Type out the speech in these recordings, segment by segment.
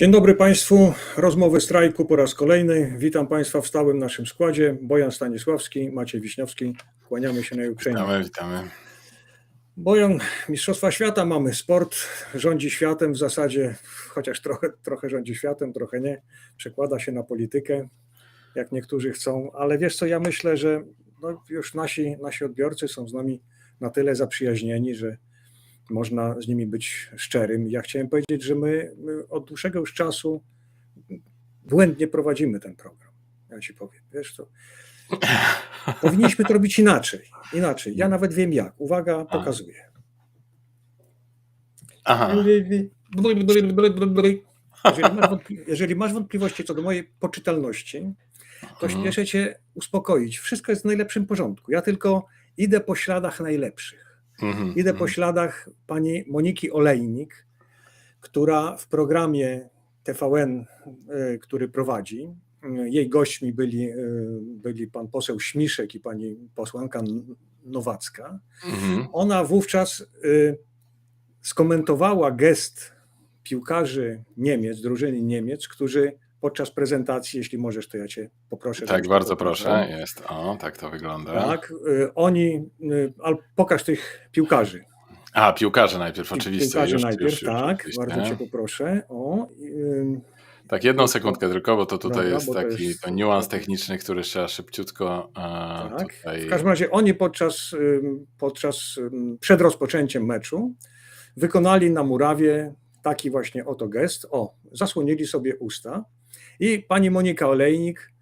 Dzień dobry Państwu. Rozmowy strajku po raz kolejny. Witam Państwa w stałym naszym składzie. Bojan Stanisławski, Maciej Wiśniowski. Kłaniamy się na uprzejmie. Witamy, witamy. Bojan, Mistrzostwa Świata mamy. Sport rządzi światem w zasadzie, chociaż trochę, trochę rządzi światem, trochę nie. Przekłada się na politykę, jak niektórzy chcą. Ale wiesz co, ja myślę, że no już nasi, nasi odbiorcy są z nami na tyle zaprzyjaźnieni, że można z nimi być szczerym. Ja chciałem powiedzieć, że my, my od dłuższego już czasu błędnie prowadzimy ten program. Ja ci powiem, wiesz co. Powinniśmy to robić inaczej. Inaczej. Ja nawet wiem jak. Uwaga, pokazuję. Aha, Jeżeli masz, jeżeli masz wątpliwości co do mojej poczytalności, to Mhm. śpieszę cię uspokoić. Wszystko jest w najlepszym porządku. Ja tylko idę po śladach najlepszych. Mhm, Idę po mhm. śladach pani Moniki Olejnik, która w programie TVN, y, który prowadzi, y, jej gośćmi byli, y, byli pan poseł Śmiszek i pani posłanka Nowacka. Mhm. Ona wówczas skomentowała gest piłkarzy Niemiec, drużyny Niemiec, którzy podczas prezentacji, jeśli możesz, to ja cię poproszę. Tak, bardzo proszę. Jest. O, tak to wygląda. Tak, y, oni, y, ale pokaż tych piłkarzy. A, piłkarze najpierw, oczywiście. Piłkarze już, najpierw, już, już, tak, bardzo cię poproszę. O, ym, Tak, jedną sekundkę tylko, bo to tutaj Dobra, jest bo to taki jest- to niuans techniczny, który trzeba szybciutko e, tak. tutaj... W każdym razie oni podczas, podczas przed rozpoczęciem meczu wykonali na murawie taki właśnie oto gest. O, zasłonili sobie usta i pani Monika Olejnik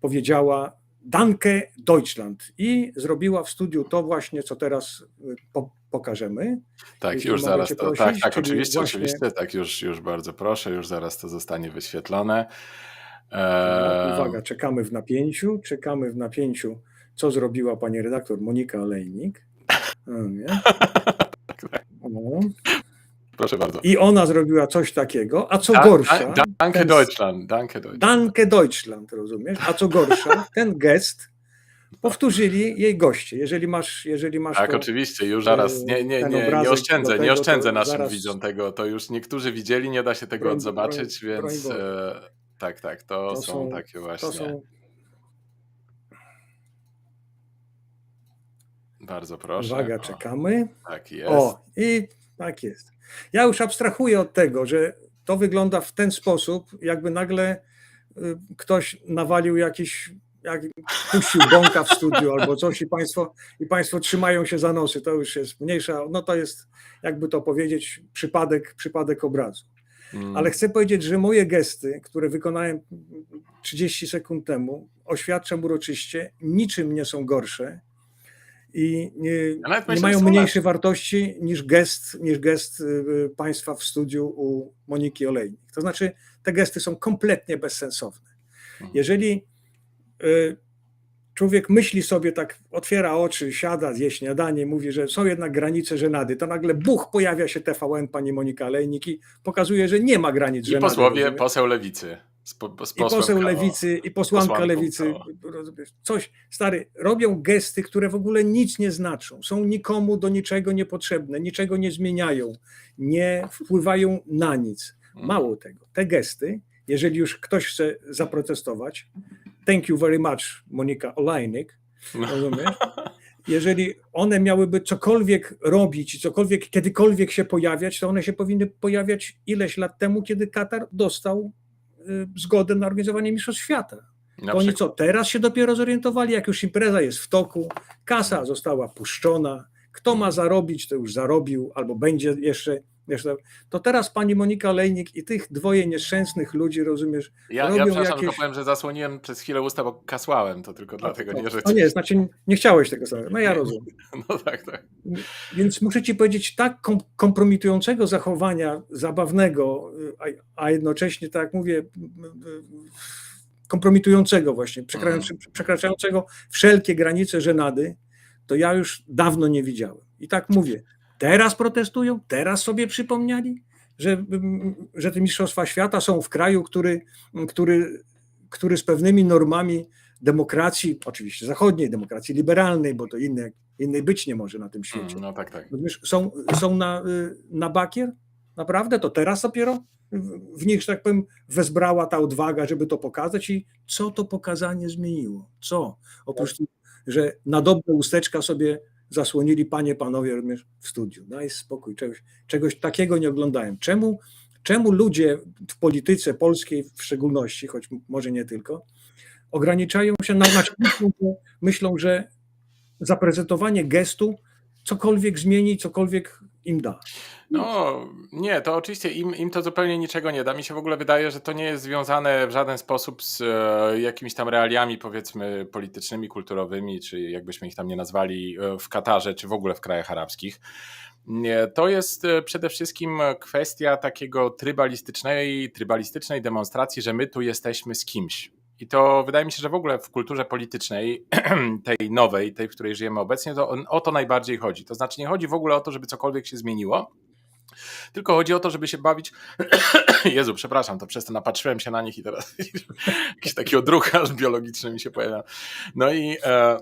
powiedziała Danke Deutschland i zrobiła w studiu to właśnie, co teraz y, po, pokażemy. Tak, już zaraz to. prosić, Tak, tak, oczywiście, właśnie- oczywiście. Tak, już, już bardzo proszę, już zaraz to zostanie wyświetlone. No, E, Uwaga, czekamy w napięciu, czekamy w napięciu, co zrobiła pani redaktor Monika Olejnik. O, nie? tak, O. proszę bardzo. I ona zrobiła coś takiego, a co Da- gorsza, da- Danke ten- Deutschland, danke Deutschland. Danke Deutschland, rozumiesz? A co gorsza, ten gest powtórzyli jej goście. Jeżeli masz, jeżeli masz Tak, to, oczywiście, już zaraz nie, nie, nie, nie obrazek oszczędzę, tego, nie oszczędzę naszym zaraz- widzom tego, to już niektórzy widzieli, nie da się tego Broń- odzobaczyć, broń- broń więc Boże. e, tak, tak, to, To są, są- takie właśnie, są, bardzo proszę. uwaga, o, czekamy. Tak jest. O, i tak jest. Ja już abstrahuję od tego, że to wygląda w ten sposób, jakby nagle y, ktoś nawalił jakiś, jak, puścił bąka w studiu albo coś i państwo, i państwo trzymają się za nosy. To już jest mniejsza, no to jest, jakby to powiedzieć, przypadek, przypadek obrazu. Mm, Ale chcę powiedzieć, że moje gesty, które wykonałem 30 sekund temu, oświadczam uroczyście, niczym nie są gorsze i nie, nie mają mniejszej wartości niż gest, niż gest y, państwa w studiu u Moniki Olejnik. To znaczy, te gesty są kompletnie bezsensowne. Mhm. Jeżeli y, człowiek myśli sobie tak, otwiera oczy, siada, zje śniadanie, mówi, że są jednak granice żenady, to nagle buch, pojawia się TVN, pani Monika Olejnik i pokazuje, że nie ma granic I żenady. posłowie, rozumiesz? poseł lewicy. Z, po, z I poseł lewicy, i posłanka lewicy, coś, stary, robią gesty, które w ogóle nic nie znaczą, są nikomu do niczego niepotrzebne, niczego nie zmieniają, nie wpływają na nic. Mm. Mało tego, te gesty, jeżeli już ktoś chce zaprotestować, thank you very much, Monika Olajnik, No. rozumiesz? Jeżeli one miałyby cokolwiek robić i cokolwiek, kiedykolwiek się pojawiać, to one się powinny pojawiać ileś lat temu, kiedy Katar dostał zgodę na organizowanie Mistrzostw Świata. Na To oni co, teraz się dopiero zorientowali, jak już impreza jest w toku, kasa została puszczona, kto ma zarobić, to już zarobił, albo będzie jeszcze, to teraz pani Monika Lejnik i tych dwoje nieszczęsnych ludzi, rozumiesz, Ja, ja robią przepraszam, jakieś- powiem, że zasłoniłem przez chwilę usta, bo kasłałem, to tylko dlatego, nie, że... No nie, znaczy nie chciałeś tego samego, no ja rozumiem. No tak, tak. Więc muszę ci powiedzieć, tak kom- kompromitującego zachowania, zabawnego, a, jednocześnie, tak jak mówię, kompromitującego właśnie, przekraczającego, przekraczającego wszelkie granice żenady, to ja już dawno nie widziałem. I tak mówię, teraz protestują, teraz sobie przypomnieli, że, że te Mistrzostwa Świata są w kraju, który, który, który z pewnymi normami demokracji, oczywiście zachodniej, demokracji liberalnej, bo to innej, innej być nie może na tym świecie. Mm, No tak, tak. Są, są na, na bakier? Naprawdę to teraz dopiero w nich, że tak powiem, wezbrała ta odwaga, żeby to pokazać i co to pokazanie zmieniło? Co? Oprócz tego, że na dobre usteczka sobie zasłonili panie, panowie również w studiu. Daj spokój, czegoś, czegoś takiego nie oglądałem. Czemu, czemu ludzie w polityce polskiej w szczególności, choć może nie tylko, ograniczają się na, że, myślą, że zaprezentowanie gestu cokolwiek zmieni, cokolwiek im da. No, nie, to oczywiście im, im to zupełnie niczego nie da. Mi się w ogóle wydaje, że to nie jest związane w żaden sposób z e, jakimiś tam realiami, powiedzmy, politycznymi, kulturowymi, czy jakbyśmy ich tam nie nazwali e, w Katarze, czy w ogóle w krajach arabskich. To jest e, przede wszystkim kwestia takiego trybalistycznej, trybalistycznej demonstracji, że my tu jesteśmy z kimś. I to wydaje mi się, że w ogóle w kulturze politycznej, tej nowej, tej, w której żyjemy obecnie, to o to najbardziej chodzi. To znaczy, nie chodzi w ogóle o to, żeby cokolwiek się zmieniło, tylko chodzi o to, żeby się bawić. Jezu, przepraszam, to przez to napatrzyłem się na nich i teraz jakiś taki odruch biologiczny mi się pojawia. No i e,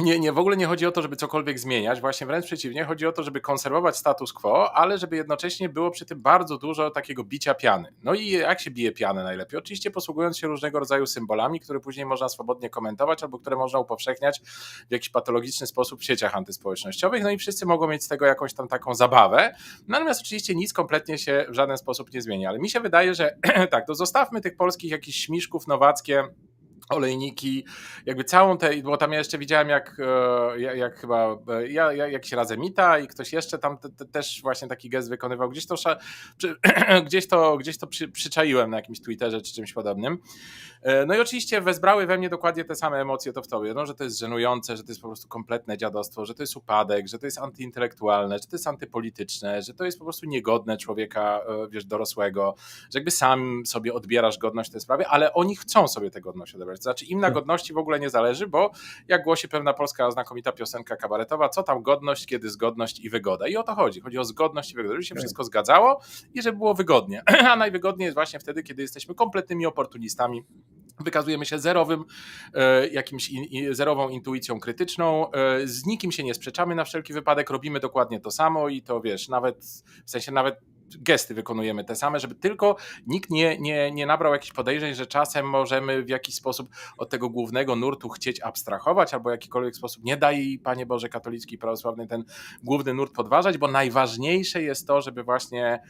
nie, nie, w ogóle nie chodzi o to, żeby cokolwiek zmieniać, właśnie wręcz przeciwnie, chodzi o to, żeby konserwować status quo, ale żeby jednocześnie było przy tym bardzo dużo takiego bicia piany. No i jak się bije pianę najlepiej? Oczywiście posługując się różnego rodzaju symbolami, które później można swobodnie komentować albo które można upowszechniać w jakiś patologiczny sposób w sieciach antyspołecznościowych, no i wszyscy mogą mieć z tego jakąś tam taką zabawę, natomiast oczywiście nic kompletnie się w żaden sposób nie zmieni, ale mi się wydaje, że tak, to zostawmy tych polskich jakichś śmiszków nowackie, olejniki, jakby całą tę, bo tam ja jeszcze widziałem jak, e, jak, jak chyba e, ja, ja, jakiś Razemita i ktoś jeszcze tam te, te, też właśnie taki gest wykonywał, gdzieś to, przy, gdzieś to, gdzieś to przy, przyczaiłem na jakimś Twitterze czy czymś podobnym. E, No i oczywiście wezbrały we mnie dokładnie te same emocje to w tobie, no, że to jest żenujące, że to jest po prostu kompletne dziadostwo, że to jest upadek, że to jest antyintelektualne, że to jest antypolityczne, że to jest po prostu niegodne człowieka, wiesz, dorosłego, że jakby sam sobie odbierasz godność tej sprawie, ale oni chcą sobie tę godność odebrać. To znaczy im na godności w ogóle nie zależy, bo jak głosi pewna polska znakomita piosenka kabaretowa, co tam godność, kiedy zgodność i wygoda. I o to chodzi. Chodzi o zgodność i wygodę, żeby się Tak. wszystko zgadzało i żeby było wygodnie. A najwygodniej jest właśnie wtedy, kiedy jesteśmy kompletnymi oportunistami, wykazujemy się zerowym, e, jakimś in, zerową intuicją krytyczną, e, z nikim się nie sprzeczamy na wszelki wypadek, robimy dokładnie to samo i to wiesz, nawet w sensie nawet gesty wykonujemy te same, żeby tylko nikt nie, nie, nie nabrał jakichś podejrzeń, że czasem możemy w jakiś sposób od tego głównego nurtu chcieć abstrahować albo w jakikolwiek sposób nie daj Panie Boże katolicki i prawosławny ten główny nurt podważać, bo najważniejsze jest to, żeby właśnie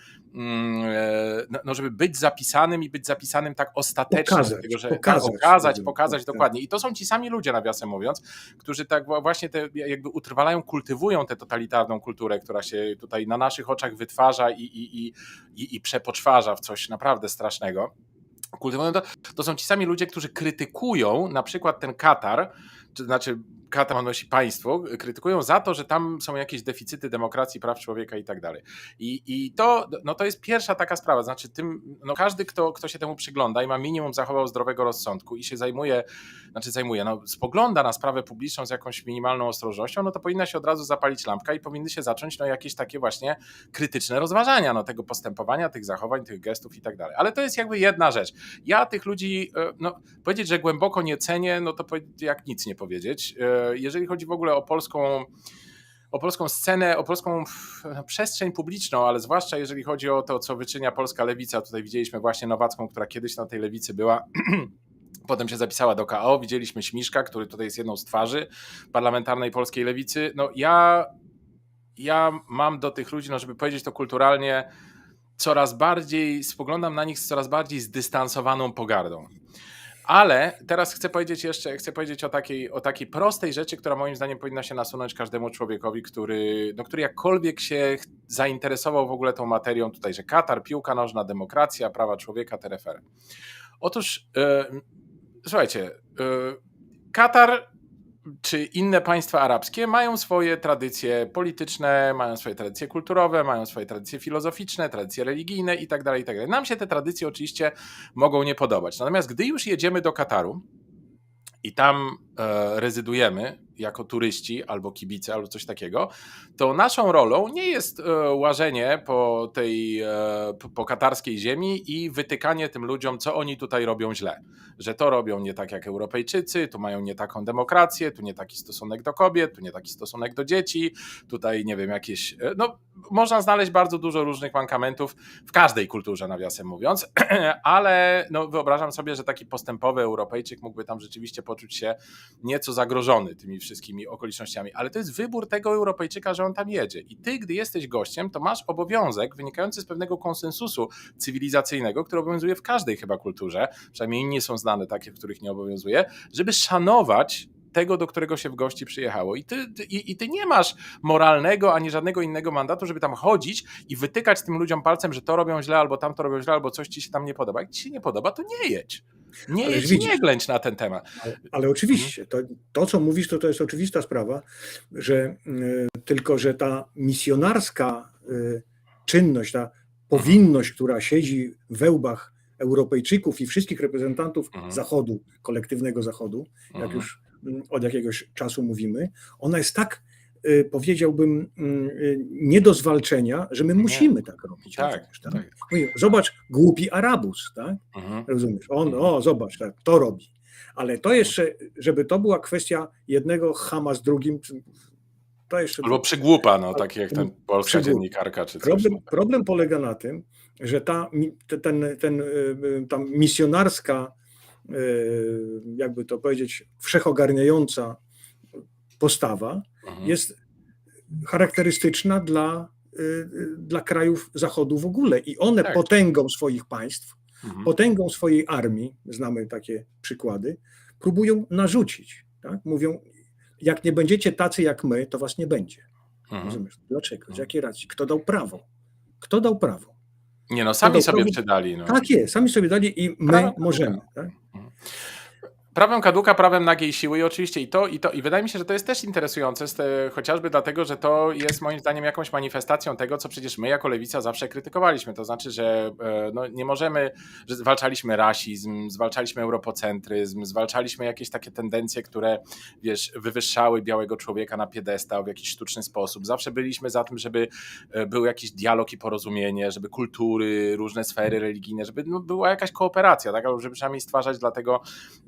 no, no, żeby być zapisanym i być zapisanym tak ostatecznie, Pokazać, dlatego, że pokazać. tak, pokazać, Tak, pokazać tak. dokładnie. I to są ci sami ludzie, nawiasem mówiąc, którzy tak właśnie te, jakby utrwalają, kultywują tę totalitarną kulturę, która się tutaj na naszych oczach wytwarza i, i, i, i, i przepoczwarza w coś naprawdę strasznego. Kultywują to, to są ci sami ludzie, którzy krytykują na przykład ten Katar, to znaczy Myśli państwo, krytykują za to, że tam są jakieś deficyty demokracji, praw człowieka i tak dalej. I, i to, no to jest pierwsza taka sprawa, znaczy tym, no każdy, kto, kto się temu przygląda i ma minimum zachował zdrowego rozsądku i się zajmuje, znaczy zajmuje, no spogląda na sprawę publiczną z jakąś minimalną ostrożnością, no to powinna się od razu zapalić lampka i powinny się zacząć no jakieś takie właśnie krytyczne rozważania no, tego postępowania, tych zachowań, tych gestów i tak dalej. Ale to jest jakby jedna rzecz. Ja tych ludzi, e, no powiedzieć, że głęboko nie cenię, no to jak nic nie powiedzieć. Jeżeli chodzi w ogóle o polską o polską scenę, o polską pff, przestrzeń publiczną, ale zwłaszcza jeżeli chodzi o to, co wyczynia polska lewica. Tutaj widzieliśmy właśnie Nowacką, która kiedyś na tej lewicy była. Potem się zapisała do KO. Widzieliśmy Śmiszka, który tutaj jest jedną z twarzy parlamentarnej polskiej lewicy. No ja, ja mam do tych ludzi, no żeby powiedzieć to kulturalnie, coraz bardziej, spoglądam na nich z coraz bardziej zdystansowaną pogardą. Ale teraz chcę powiedzieć jeszcze, chcę powiedzieć o takiej, o takiej prostej rzeczy, która moim zdaniem powinna się nasunąć każdemu człowiekowi, który, no, który jakkolwiek się zainteresował w ogóle tą materią tutaj, że Katar, piłka nożna, demokracja, prawa człowieka, TRFR. Otóż, e, słuchajcie, e, Katar czy inne państwa arabskie mają swoje tradycje polityczne, mają swoje tradycje kulturowe, mają swoje tradycje filozoficzne, tradycje religijne i tak dalej, i tak. Nam się te tradycje oczywiście mogą nie podobać. Natomiast gdy już jedziemy do Kataru i tam e, rezydujemy, jako turyści albo kibice albo coś takiego, to naszą rolą nie jest e, łażenie po tej e, po- katarskiej ziemi i wytykanie tym ludziom, co oni tutaj robią źle. Że to robią nie tak jak Europejczycy, tu mają nie taką demokrację, tu nie taki stosunek do kobiet, tu nie taki stosunek do dzieci, tutaj nie wiem, jakieś. e, No, można znaleźć bardzo dużo różnych mankamentów w każdej kulturze, nawiasem mówiąc, ale no, wyobrażam sobie, że taki postępowy Europejczyk mógłby tam rzeczywiście poczuć się nieco zagrożony tymi wszystkimi okolicznościami. Ale to jest wybór tego Europejczyka, że on tam jedzie. I ty, gdy jesteś gościem, to masz obowiązek wynikający z pewnego konsensusu cywilizacyjnego, który obowiązuje w każdej chyba kulturze, przynajmniej nie są znane takie, w których nie obowiązuje, żeby szanować tego, do którego się w gości przyjechało. I ty, ty, I ty nie masz moralnego ani żadnego innego mandatu, żeby tam chodzić i wytykać tym ludziom palcem, że to robią źle, albo tam to robią źle, albo coś ci się tam nie podoba. Jak ci się nie podoba, to nie jedź. Nie Ależ jedź, nie ględź na ten temat. Ale, ale oczywiście, to, to co mówisz, to, to jest oczywista sprawa, że y, tylko, że ta misjonarska y, czynność, ta powinność, która siedzi we łbach Europejczyków i wszystkich reprezentantów Mhm. Zachodu, kolektywnego Zachodu, jak Mhm. już mm, od jakiegoś czasu mówimy, ona jest tak, powiedziałbym, mm, y, nie do zwalczenia, że my musimy tak robić. Tak, rozumiesz, tak? tak. Zobacz, głupi Arabus, tak? Mhm. Rozumiesz? On, o, zobacz, tak, to robi. Ale to jeszcze, żeby to była kwestia jednego chama z drugim, to jeszcze. Albo przygłupa, no, tak jak ten polska przygłup. dziennikarka czy coś. Problem, problem polega na tym, że ta, ten, ten, y, y, ta misjonarska, y, jakby to powiedzieć, wszechogarniająca postawa Mhm. jest charakterystyczna dla, y, y, dla krajów Zachodu w ogóle. I one Tak. potęgą swoich państw Mhm. potęgą swojej armii, znamy takie przykłady, próbują narzucić. Tak? Mówią, jak nie będziecie tacy jak my, to was nie będzie. Mhm. Rozumiesz? Dlaczego? Z jakiej racji? Kto dał prawo? Kto dał prawo? Nie no, sami sobie prawo- przydali. No. Tak jest, sami sobie dali i my Prawo- możemy. Tak? Prawem kaduka, prawem nagiej siły i oczywiście i to, i to. I wydaje mi się, że to jest też interesujące, chociażby dlatego, że to jest moim zdaniem jakąś manifestacją tego, co przecież my jako lewica zawsze krytykowaliśmy. To znaczy, że e, no, nie możemy, że zwalczaliśmy rasizm, zwalczaliśmy europocentryzm, zwalczaliśmy jakieś takie tendencje, które wiesz, wywyższały białego człowieka na piedestał w jakiś sztuczny sposób. Zawsze byliśmy za tym, żeby e, był jakiś dialog i porozumienie, żeby kultury, różne sfery religijne, żeby no, była jakaś kooperacja, tak? albo żeby przynajmniej stwarzać dla tego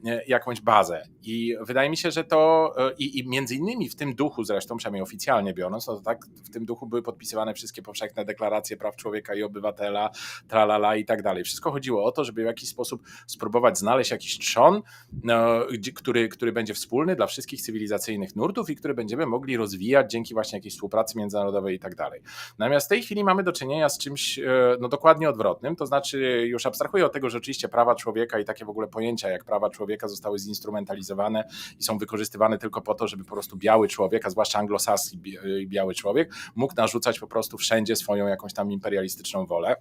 e, jakąś bazę. I wydaje mi się, że to e, i, i między innymi w tym duchu zresztą, przynajmniej oficjalnie biorąc, no to tak w tym duchu były podpisywane wszystkie powszechne deklaracje praw człowieka i obywatela, tralala i tak dalej. Wszystko chodziło o to, żeby w jakiś sposób spróbować znaleźć jakiś trzon, no, który, który będzie wspólny dla wszystkich cywilizacyjnych nurtów i który będziemy mogli rozwijać dzięki właśnie jakiejś współpracy międzynarodowej i tak dalej. Natomiast w tej chwili mamy do czynienia z czymś e, no, dokładnie odwrotnym, to znaczy już abstrahuję od tego, że oczywiście prawa człowieka i takie w ogóle pojęcia jak prawa człowieka zostały zinstrumentalizowane i są wykorzystywane tylko po to, żeby po prostu biały człowiek, a zwłaszcza anglosaski e, biały człowiek, mógł narzucać po prostu wszędzie swoją jakąś tam imperialistyczną wolę.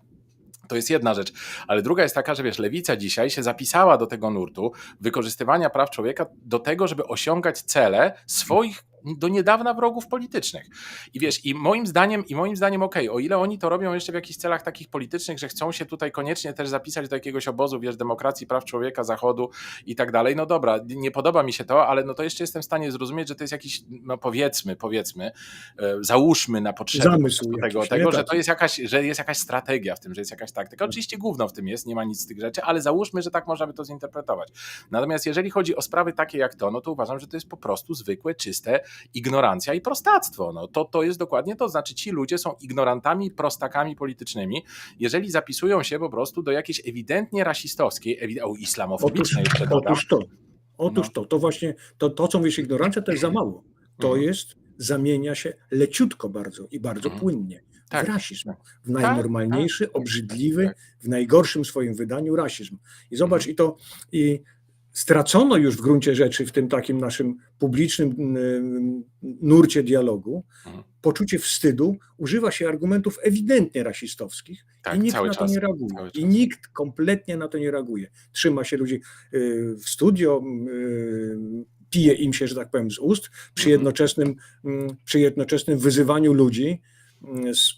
To jest jedna rzecz, ale druga jest taka, że wiesz, lewica dzisiaj się zapisała do tego nurtu wykorzystywania praw człowieka do tego, żeby osiągać cele swoich do niedawna wrogów politycznych. I wiesz, i moim zdaniem, i moim zdaniem, okej, o ile oni to robią jeszcze w jakichś celach takich politycznych, że chcą się tutaj koniecznie też zapisać do jakiegoś obozu, wiesz, demokracji, praw człowieka, zachodu i tak dalej, no dobra, nie podoba mi się to, ale no to jeszcze jestem w stanie zrozumieć, że to jest jakiś, no powiedzmy, powiedzmy, e, załóżmy na potrzeby po Zamysł tego, jakiś, tego że Tak. to jest jakaś, że jest jakaś strategia w tym, że jest jakaś taktyka. Oczywiście gówno w tym jest, nie ma nic z tych rzeczy, ale załóżmy, że tak można by to zinterpretować. Natomiast jeżeli chodzi o sprawy takie jak to, no to uważam, że to jest po prostu zwykłe, czyste ignorancja i prostactwo. No, to, to jest dokładnie to. Znaczy ci ludzie są ignorantami, prostakami politycznymi, jeżeli zapisują się po prostu do jakiejś ewidentnie rasistowskiej, ewi- o, Otóż, islamofobicznej jeszcze dodam. otóż to. Otóż No. to, to właśnie to, to, co mówisz, ignorancja, to jest za mało. To Mhm. jest, zamienia się leciutko bardzo i bardzo Mhm. płynnie Tak. w rasizm. W najnormalniejszy, tak, obrzydliwy, tak. w najgorszym swoim wydaniu rasizm. I zobacz, Mhm. i to i stracono już w gruncie rzeczy w tym takim naszym publicznym mm, nurcie dialogu Mhm. poczucie wstydu, używa się argumentów ewidentnie rasistowskich Tak, i nikt na to czas, nie reaguje. I nikt kompletnie na to nie reaguje. Trzyma się ludzi y, w studio, y, pije im się, że tak powiem, z ust, przy Mhm. jednoczesnym, mm, przy jednoczesnym wyzywaniu ludzi mm, z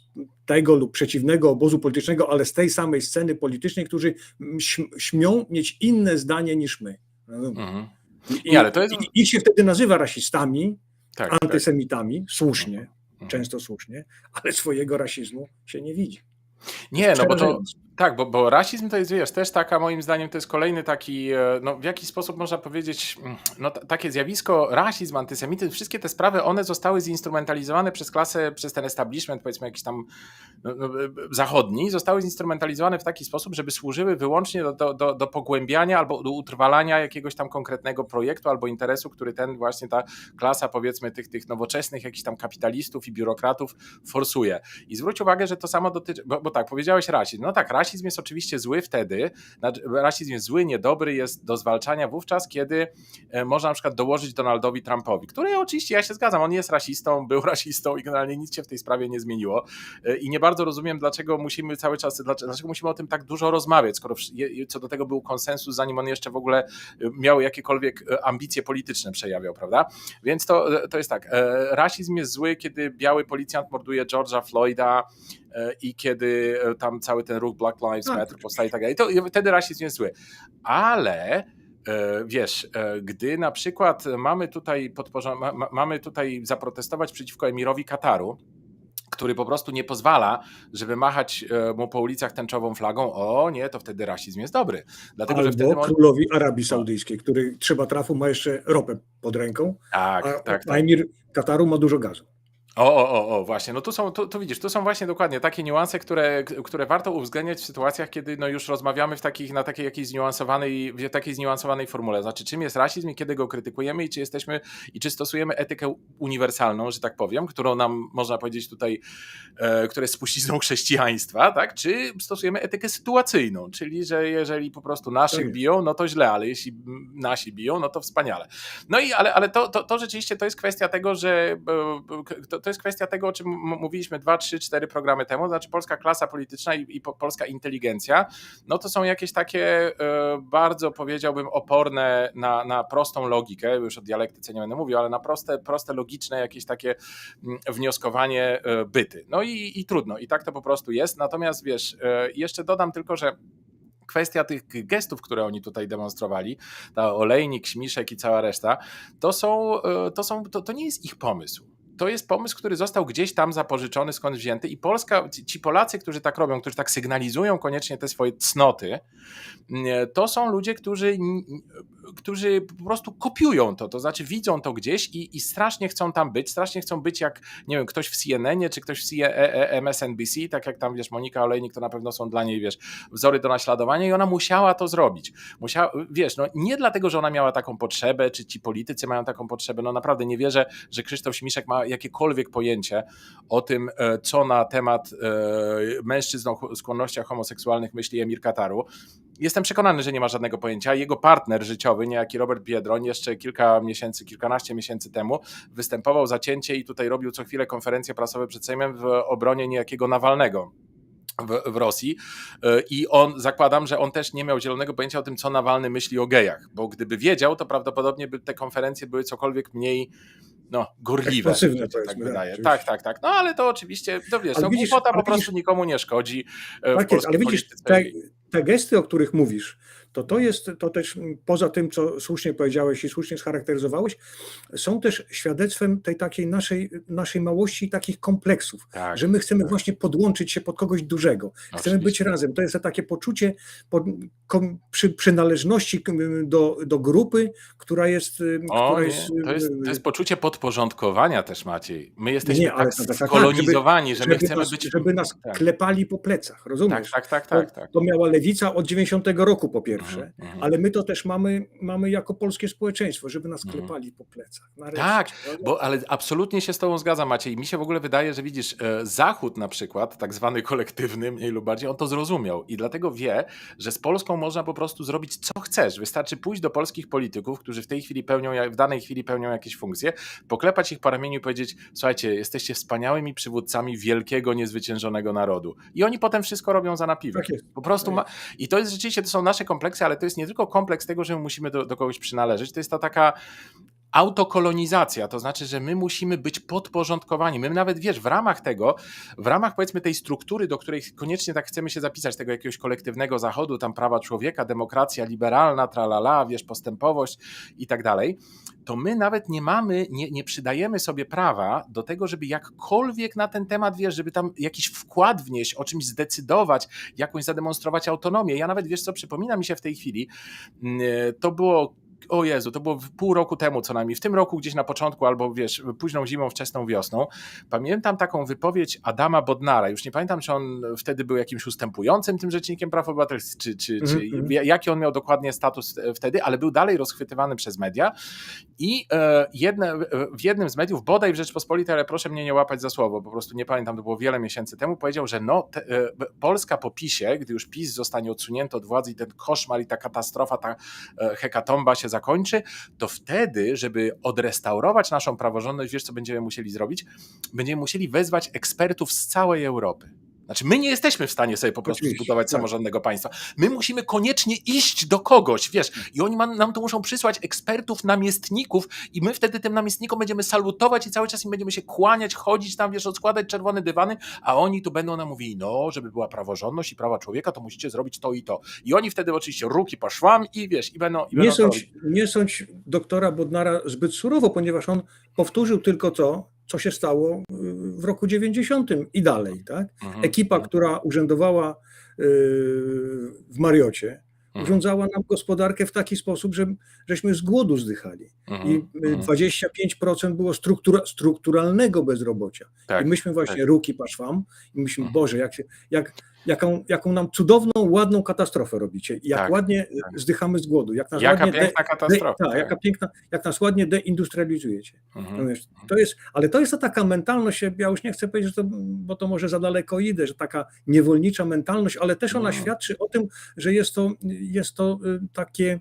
tego lub przeciwnego obozu politycznego, ale z tej samej sceny politycznej, którzy śm- śmią mieć inne zdanie niż my. Mhm. I, ale to jest- i, ich się wtedy nazywa rasistami, Tak, tak. antysemitami, słusznie, Mhm. często słusznie, ale swojego rasizmu się nie widzi. Nie, no bo to. Tak, bo, bo rasizm to jest, wiesz, też taka, moim zdaniem, to jest kolejny taki, e, no w jaki sposób można powiedzieć, mm, no takie zjawisko, rasizm, antysemityzm, wszystkie te sprawy, one zostały zinstrumentalizowane przez klasę, przez ten establishment, powiedzmy jakiś tam no, no, e, zachodni, zostały zinstrumentalizowane w taki sposób, żeby służyły wyłącznie do, do, do, do pogłębiania albo do utrwalania jakiegoś tam konkretnego projektu albo interesu, który ten właśnie ta klasa, powiedzmy, tych, tych nowoczesnych jakichś tam kapitalistów i biurokratów forsuje. I zwróć uwagę, że to samo dotyczy, bo, bo tak, powiedziałeś rasizm. No tak, rasizm jest oczywiście zły wtedy, znaczy, rasizm jest zły, niedobry, jest do zwalczania wówczas, kiedy e, można na przykład dołożyć Donaldowi Trumpowi, który oczywiście, ja się zgadzam, on jest rasistą, był rasistą i generalnie nic się w tej sprawie nie zmieniło E, i nie bardzo rozumiem, dlaczego musimy cały czas, dlaczego, musimy o tym tak dużo rozmawiać, skoro co do tego był konsensus, zanim on jeszcze w ogóle e, miał jakiekolwiek ambicje polityczne przejawiał, prawda? Więc to, to jest tak, rasizm jest zły, kiedy biały policjant morduje George'a Floyda i kiedy e, tam cały ten ruch Black Lives Tak, Matter powstaje i tak dalej. To wtedy rasizm jest zły. Ale e, wiesz, e, gdy na przykład mamy tutaj, ma, ma, mamy tutaj zaprotestować przeciwko emirowi Kataru, który po prostu nie pozwala, żeby machać mu po ulicach tęczową flagą, o nie, to wtedy rasizm jest dobry. Dlatego, że wtedy Albo może... królowi Arabii Saudyjskiej, który trzeba trafu ma jeszcze ropę pod ręką, Tak, a, tak, tak. a emir Kataru ma dużo gazu. O, o, o, o, właśnie. No tu są, tu, tu widzisz, tu są właśnie dokładnie takie niuanse, które, które warto uwzględniać w sytuacjach, kiedy no już rozmawiamy w takich, na takiej jakiejś zniuansowanej, w takiej zniuansowanej formule. Znaczy, czym jest rasizm i kiedy go krytykujemy i czy jesteśmy, i czy stosujemy etykę uniwersalną, że tak powiem, którą nam można powiedzieć tutaj, e, która jest spuścizną chrześcijaństwa, tak? Czy stosujemy etykę sytuacyjną, czyli że jeżeli po prostu Tak naszych jest. biją, no to źle, ale jeśli nasi biją, no to wspaniale. No i ale, ale to, to, to rzeczywiście to jest kwestia tego, że to, to jest kwestia tego, o czym mówiliśmy dwa, trzy, cztery programy temu, znaczy polska klasa polityczna i, i po- polska inteligencja, no to są jakieś takie e, bardzo powiedziałbym oporne na, na prostą logikę, już o dialektyce nie będę mówił, ale na proste, proste logiczne jakieś takie wnioskowanie e, byty. No i, i trudno, i tak to po prostu jest. Natomiast wiesz, e, jeszcze dodam tylko, że kwestia tych gestów, które oni tutaj demonstrowali, ta olejnik, śmiszek i cała reszta, to są, to są, to, to nie jest ich pomysł. To jest pomysł, który został gdzieś tam zapożyczony, skąd wzięty i Polska, ci- Polacy, którzy tak robią, którzy tak sygnalizują koniecznie te swoje cnoty, nie, to są ludzie, którzy, którzy po prostu kopiują to, to znaczy widzą to gdzieś i, i strasznie chcą tam być, strasznie chcą być jak, nie wiem, ktoś w CNN-ie, czy ktoś w C- e- e- MSNBC, tak jak tam, wiesz, Monika Olejnik, to na pewno są dla niej, wiesz, wzory do naśladowania i ona musiała to zrobić. Musiała, wiesz, no nie dlatego, że ona miała taką potrzebę, czy ci politycy mają taką potrzebę, no naprawdę nie wierzę, że Krzysztof Śmiszek ma jakiekolwiek pojęcie o tym, e, co na temat e, mężczyzn o skłonnościach homoseksualnych myśli Emir Kataru. Jestem przekonany, że nie ma żadnego pojęcia. Jego partner życiowy, niejaki Robert Biedroń, jeszcze kilka miesięcy, kilkanaście miesięcy temu występował zacięcie i tutaj robił co chwilę konferencje prasowe przed Sejmem w obronie niejakiego Nawalnego. W, w Rosji E, i on, zakładam, że on też nie miał zielonego pojęcia o tym, co Nawalny myśli o gejach, bo gdyby wiedział, to prawdopodobnie by te konferencje były cokolwiek mniej no, gorliwe, mi się tak powiedzmy, wydaje. tak, Tak, tak, tak. No ale to oczywiście, to wiesz, Ale no, widzisz- głupota po prostu widzisz- nikomu nie szkodzi e, Tak jest, ale widzisz, te, te gesty, o których mówisz, to to jest to też mm, poza tym, co słusznie powiedziałeś i słusznie scharakteryzowałeś, są też świadectwem tej takiej naszej, naszej małości i takich kompleksów, tak, że my chcemy tak. właśnie podłączyć się pod kogoś dużego, chcemy być Oczywiście. razem. To jest to takie poczucie kom, przy, przynależności k- do, do grupy, która jest, y, O, która jest, to, jest, to jest poczucie podporządkowania też, Maciej. My jesteśmy Nie, tak to- tak, tak, skolonizowani, że my żeby chcemy nas, być... żeby nas tak, klepali po plecach, tak, rozumiesz? tak, tak, To, tak, tak. to miała lewica od 90 roku po pierwsze, Mhm, mhm. ale my to też mamy, mamy jako polskie społeczeństwo, żeby nas Mhm. klepali po plecach. Nareszcie, Tak, prawda? Bo, ale absolutnie się z Tobą zgadzam, Maciej. Mi się w ogóle wydaje, że widzisz, e, Zachód na przykład, tak zwany kolektywny, mniej lub bardziej, on to zrozumiał i dlatego wie, że z Polską można po prostu zrobić co chcesz. Wystarczy pójść do polskich polityków, którzy w tej chwili pełnią, w danej chwili pełnią jakieś funkcje, poklepać ich po ramieniu i powiedzieć: Słuchajcie, jesteście wspaniałymi przywódcami wielkiego, niezwyciężonego narodu. I oni potem wszystko robią za napiwek. Tak. Po prostu Tak ma... I to jest rzeczywiście, to są nasze kompleksy, ale to jest nie tylko kompleks tego, że my musimy do, do kogoś przynależeć, to jest ta taka autokolonizacja, to znaczy, że my musimy być podporządkowani. My nawet, wiesz, w ramach tego, w ramach powiedzmy tej struktury, do której koniecznie tak chcemy się zapisać, tego jakiegoś kolektywnego zachodu, tam prawa człowieka, demokracja liberalna, tralala, wiesz, postępowość i tak dalej, to my nawet nie mamy, nie, nie przydajemy sobie prawa do tego, żeby jakkolwiek na ten temat, wiesz, żeby tam jakiś wkład wnieść, o czymś zdecydować, jakąś zademonstrować autonomię. Ja nawet, wiesz co, przypomina mi się w tej chwili, mm, to było o Jezu, to było pół roku temu co najmniej, w tym roku gdzieś na początku albo wiesz, późną zimą, wczesną wiosną, pamiętam taką wypowiedź Adama Bodnara, już nie pamiętam czy on wtedy był jakimś ustępującym tym rzecznikiem praw obywatelskich, czy, czy, czy Mhm. jaki on miał dokładnie status wtedy, ale był dalej rozchwytywany przez media. I e, jedne, w jednym z mediów, bodaj w Rzeczpospolitej, ale proszę mnie nie łapać za słowo, po prostu nie pamiętam, to było wiele miesięcy temu, powiedział, że no, te, e, Polska po PiSie, gdy już PiS zostanie odsunięty od władzy i ten koszmar i ta katastrofa, ta e, hekatomba się zakończy, to wtedy, żeby odrestaurować naszą praworządność, wiesz co będziemy musieli zrobić? Będziemy musieli wezwać ekspertów z całej Europy. Znaczy, my nie jesteśmy w stanie sobie po prostu Oczywiście, zbudować tak. samorządnego państwa. My musimy koniecznie iść do kogoś, wiesz, i oni nam to muszą przysłać ekspertów, namiestników, i my wtedy tym namiestnikom będziemy salutować i cały czas im będziemy się kłaniać, chodzić tam, wiesz, odskładać czerwone dywany, a oni tu będą nam mówili, no, żeby była praworządność i prawa człowieka, to musicie zrobić to i to. I oni wtedy oczywiście ruki po szwam i wiesz, i będą. I Nie będą sądź, nie sądź doktora Bodnara zbyt surowo, ponieważ on powtórzył tylko to, co się stało y, w roku 90 i dalej. Tak? Mhm. Ekipa, która urzędowała y, w Mariocie, Mhm. urządzała nam gospodarkę w taki sposób, że żeśmy z głodu zdychali. Mhm. I y, Mhm. 25% było struktura, strukturalnego bezrobocia. Tak, I myśmy właśnie tak. ruki paszwam i myśmy, Mhm. Boże, jak się, jak, jaką, jaką nam cudowną, ładną katastrofę robicie. Jak Tak, ładnie tak. zdychamy z głodu. Jak nas Jaka ładnie piękna katastrofa. De, tak, jaka piękna, jak nas ładnie deindustrializujecie. Mhm. Rozumiesz? To jest, ale to jest ta taka mentalność, ja już nie chcę powiedzieć, że to, bo to może za daleko idę, że taka niewolnicza mentalność, ale też ona Mhm. świadczy o tym, że jest to, jest to y, takie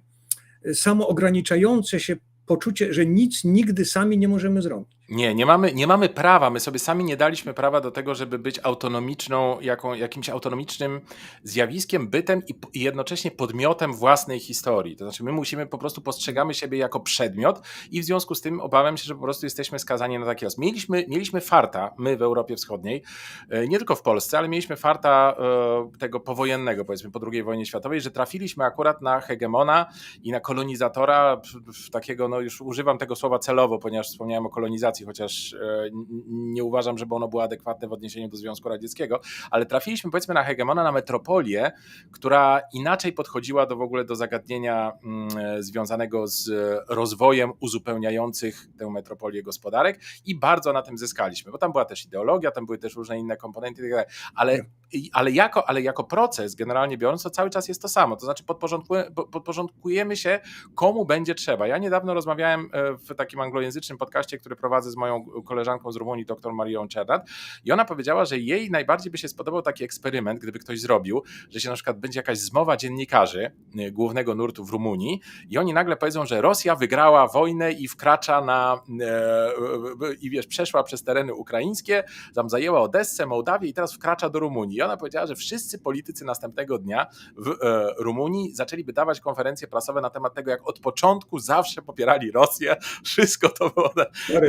y, samoograniczające się poczucie, że nic nigdy sami nie możemy zrobić. Nie, nie mamy, nie mamy prawa, my sobie sami nie daliśmy prawa do tego, żeby być autonomiczną, jaką, jakimś autonomicznym zjawiskiem, bytem i, i jednocześnie podmiotem własnej historii. To znaczy my musimy, po prostu postrzegamy siebie jako przedmiot i w związku z tym obawiam się, że po prostu jesteśmy skazani na taki los. Mieliśmy, mieliśmy farta, my w Europie Wschodniej, e, nie tylko w Polsce, ale mieliśmy farta e, tego powojennego, powiedzmy po II wojnie światowej, że trafiliśmy akurat na hegemona i na kolonizatora, takiego, no już używam tego słowa celowo, ponieważ wspomniałem o kolonizacji, chociaż e, nie uważam, żeby ono było adekwatne w odniesieniu do Związku Radzieckiego, ale trafiliśmy powiedzmy na hegemona, na metropolię, która inaczej podchodziła do w ogóle do zagadnienia mm, związanego z rozwojem uzupełniających tę metropolię gospodarek i bardzo na tym zyskaliśmy, bo tam była też ideologia, tam były też różne inne komponenty, i tak ale, ale, jako, ale jako proces generalnie biorąc, to cały czas jest to samo, to znaczy podporządkuje, po- podporządkujemy się komu będzie trzeba. Ja niedawno rozmawiałem e, w takim anglojęzycznym podcaście, który prowadzę z moją koleżanką z Rumunii, dr Marią Czernat i ona powiedziała, że jej najbardziej by się spodobał taki eksperyment, gdyby ktoś zrobił, że się na przykład będzie jakaś zmowa dziennikarzy e, głównego nurtu w Rumunii i oni nagle powiedzą, że Rosja wygrała wojnę i wkracza na e, e, i wiesz, przeszła przez tereny ukraińskie, tam zajęła Odessę, Mołdawię i teraz wkracza do Rumunii. I ona powiedziała, że wszyscy politycy następnego dnia w e, Rumunii zaczęliby dawać konferencje prasowe na temat tego, jak od początku zawsze popierali Rosję, wszystko to było.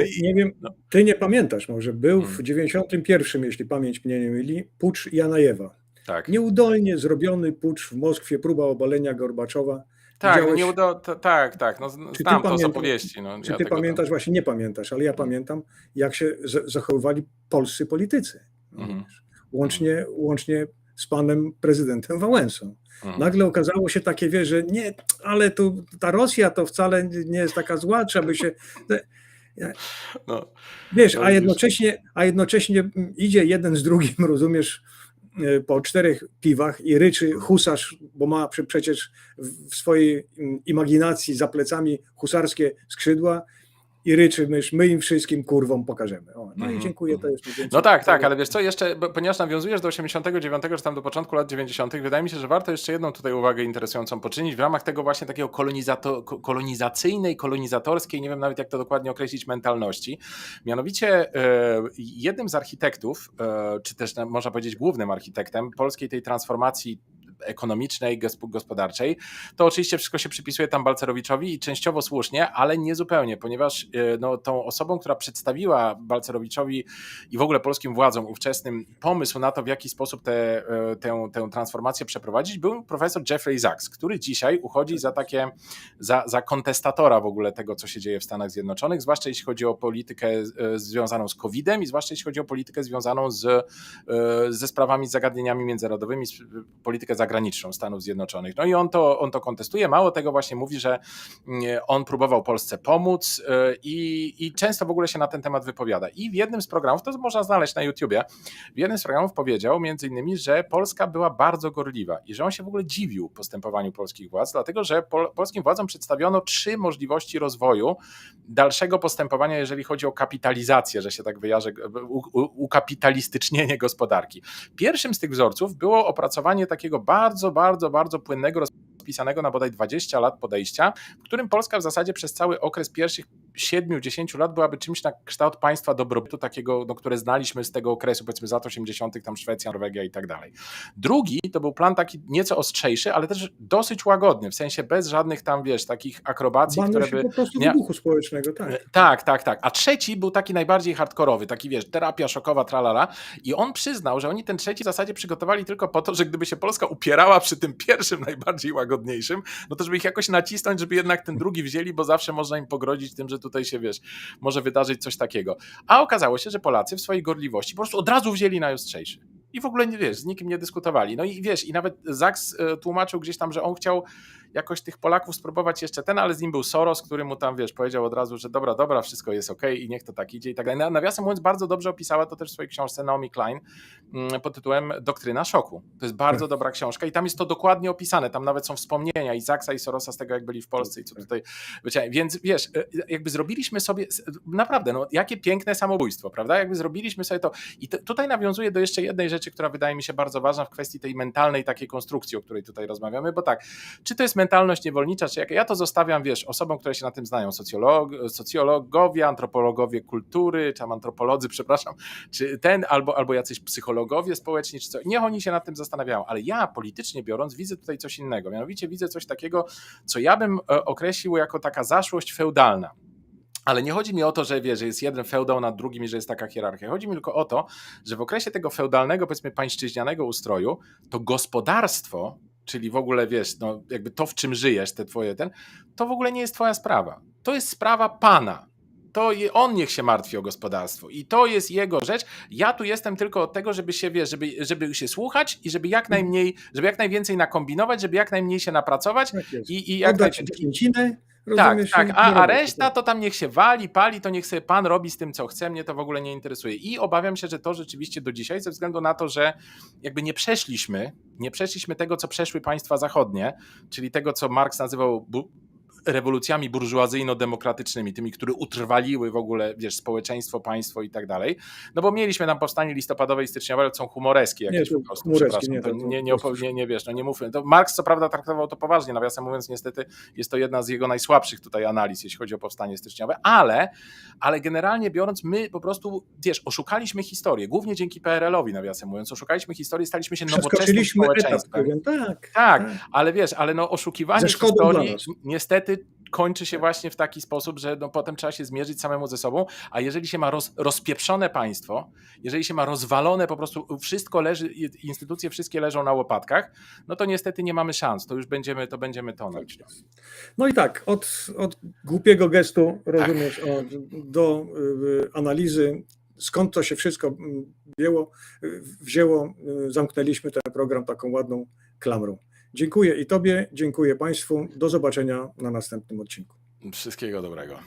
I- nie wiem, no. ty nie pamiętasz może, był w Hmm. 91, jeśli pamięć mnie nie myli, pucz Janajewa. Tak, Nieudolnie zrobiony pucz w Moskwie, próba obalenia Gorbaczowa. tak, no widziałeś- nie tak, tak, no, znam to z pamiętasz- opowieści. No, Czy ja ty tego tam- pamiętasz, właśnie nie pamiętasz, ale ja pamiętam, jak się z- zachowywali polscy politycy. Mhm. Łącznie, łącznie z panem prezydentem Wałęsą. Mhm. Nagle okazało się takie, wie, że nie, ale tu ta Rosja to wcale nie jest taka zła, trzeba by się... No, Wiesz, No a jednocześnie, a jednocześnie idzie jeden z drugim, rozumiesz, e, po czterech piwach i ryczy husarz, bo ma prze- przecież w w swojej mm, imaginacji za plecami husarskie skrzydła i ryczy, myś, my im wszystkim kurwom pokażemy. O, no Mhm, i dziękuję, to jest mniej więcej No tak, tak, ale wiesz co, jeszcze, bo- ponieważ nawiązujesz do 89, czy tam do początku lat 90., wydaje mi się, że warto jeszcze jedną tutaj uwagę interesującą poczynić w ramach tego właśnie takiego kolonizacyjnej, kolonizatorskiej, nie wiem nawet jak to dokładnie określić, mentalności. Mianowicie e, jednym z architektów, e, czy też na- można powiedzieć głównym architektem polskiej tej transformacji ekonomicznej, gosp- gospodarczej. To oczywiście wszystko się przypisuje tam Balcerowiczowi i częściowo słusznie, ale nie zupełnie, ponieważ e, no, tą osobą, która przedstawiła Balcerowiczowi i w ogóle polskim władzom ówczesnym pomysł na to, w jaki sposób te, e, tę, tę transformację przeprowadzić, był profesor Jeffrey Sachs, który dzisiaj uchodzi za takie, za, za kontestatora w ogóle tego, co się dzieje w Stanach Zjednoczonych, zwłaszcza jeśli chodzi o politykę e, związaną z COVID-em i zwłaszcza jeśli chodzi o politykę związaną z, ze sprawami, z zagadnieniami międzynarodowymi, politykę zagraniczną Stanów Zjednoczonych. No i on to, on to kontestuje. Mało tego właśnie mówi, że mm, on próbował Polsce pomóc e, i, i często w ogóle się na ten temat wypowiada. I w jednym z programów, to można znaleźć na YouTubie, w jednym z programów powiedział między innymi, że Polska była bardzo gorliwa i że on się w ogóle dziwił postępowaniu polskich władz, dlatego że pol, polskim władzom przedstawiono trzy możliwości rozwoju dalszego postępowania, jeżeli chodzi o kapitalizację, że się tak wyjażę, ukapitalistycznienie gospodarki. Pierwszym z tych wzorców było opracowanie takiego bardzo, bardzo, bardzo płynnego, rozpisanego na bodaj 20 lat podejścia, w którym Polska w zasadzie przez cały okres pierwszych 7-10 lat byłaby czymś na kształt państwa dobrobytu, takiego, no, które znaliśmy z tego okresu, powiedzmy z lat 80., tam Szwecja, Norwegia i tak dalej. Drugi to był plan taki nieco ostrzejszy, ale też dosyć łagodny, w sensie bez żadnych tam, wiesz, takich akrobacji, Bano które się by po prostu mia- wybuchu społecznego, tak. tak, tak, tak. A trzeci był taki najbardziej hardkorowy, taki wiesz, terapia szokowa, tralala. I on przyznał, że oni ten trzeci w zasadzie przygotowali tylko po to, że gdyby się Polska upierała przy tym pierwszym, najbardziej łagodniejszym, no to żeby ich jakoś nacisnąć, żeby jednak ten drugi wzięli, bo zawsze można im pogrodzić tym, że tutaj się, wiesz, może wydarzyć coś takiego. A okazało się, że Polacy w swojej gorliwości po prostu od razu wzięli najostrzejszy. I w ogóle nie wiesz, z nikim nie dyskutowali. No i wiesz, i nawet Zaks e, tłumaczył gdzieś tam, że on chciał jakoś tych Polaków spróbować jeszcze ten, ale z nim był Soros, który mu tam, wiesz, powiedział od razu, że dobra, dobra, wszystko jest okej i niech to tak idzie i tak dalej. Na- Nawiasem mówiąc, bardzo dobrze opisała to też w swojej książce Naomi Klein mm, pod tytułem Doktryna Szoku. To jest bardzo dobra książka i tam jest to dokładnie opisane. Tam nawet są wspomnienia i Zaksa i Sorosa z tego, jak byli w Polsce i co tutaj wyciągnęli. Więc wiesz, e, jakby zrobiliśmy sobie, naprawdę, no jakie piękne samobójstwo, prawda? Jakby zrobiliśmy sobie to. I to, tutaj nawiązuję do jeszcze jednej rzeczy, która wydaje mi się bardzo ważna w kwestii tej mentalnej takiej konstrukcji, o której tutaj rozmawiamy, bo tak, czy to jest mentalność niewolnicza, czy jak ja to zostawiam, wiesz, osobom, które się na tym znają, socjolog, socjologowie, antropologowie kultury, czy tam antropolodzy, przepraszam, czy ten, albo, albo jacyś psychologowie społeczni, czy co, niech oni się nad tym zastanawiają, ale ja politycznie biorąc widzę tutaj coś innego, mianowicie widzę coś takiego, co ja bym e, określił jako taka zaszłość feudalna. Ale nie chodzi mi o to, że wie, że jest jeden feudał nad drugim i że jest taka hierarchia. Chodzi mi tylko o to, że w okresie tego feudalnego, powiedzmy, pańszczyźnianego ustroju, to gospodarstwo, czyli w ogóle wiesz, no, jakby to, w czym żyjesz, te twoje ten, to w ogóle nie jest twoja sprawa. To jest sprawa pana. To on niech się martwi o gospodarstwo i to jest jego rzecz. Ja tu jestem tylko od tego, żeby się, wiesz, żeby, żeby się słuchać i żeby jak najmniej, żeby jak najwięcej nakombinować, żeby jak najmniej się napracować Tak i, i jak Oddać tak, tak, a, a reszta to tam niech się wali, pali, to niech sobie pan robi z tym, co chce, mnie to w ogóle nie interesuje. I obawiam się, że to rzeczywiście do dzisiaj, ze względu na to, że jakby nie przeszliśmy, nie przeszliśmy tego, co przeszły państwa zachodnie, czyli tego, co Marx nazywał bu- rewolucjami burżuazyjno-demokratycznymi, tymi, które utrwaliły w ogóle, wiesz, społeczeństwo, państwo i tak dalej. No bo mieliśmy tam powstanie listopadowe i styczniowe, ale są humoreski jakieś Nie, po prostu, humoreski, nie, to to- nie, nie, po prostu- opo- nie, nie wiesz, no nie mówmy. To Marx co prawda traktował to poważnie, nawiasem mówiąc, niestety jest to jedna z jego najsłabszych tutaj analiz, jeśli chodzi o powstanie styczniowe, ale, ale generalnie biorąc, my po prostu, wiesz, oszukaliśmy historię, głównie dzięki PRL-owi, nawiasem mówiąc, oszukaliśmy historię, staliśmy się nowoczesnym Przeskoczyliśmy etap społeczeństwem. pewien, tak. Tak, ale wiesz, ale no oszukiwanie historii niestety kończy się właśnie w taki sposób, że no potem trzeba się zmierzyć samemu ze sobą, a jeżeli się ma roz, rozpieprzone państwo, jeżeli się ma rozwalone, po prostu wszystko leży, instytucje wszystkie leżą na łopatkach, no to niestety nie mamy szans, to już będziemy, to będziemy tonąć. No i tak, od, od głupiego gestu, Tak. rozumiesz, do y, analizy, skąd to się wszystko mm, wzięło, wzięło, y, zamknęliśmy ten program taką ładną klamrą. Dziękuję i Tobie, dziękuję Państwu. Do zobaczenia na następnym odcinku. Wszystkiego dobrego.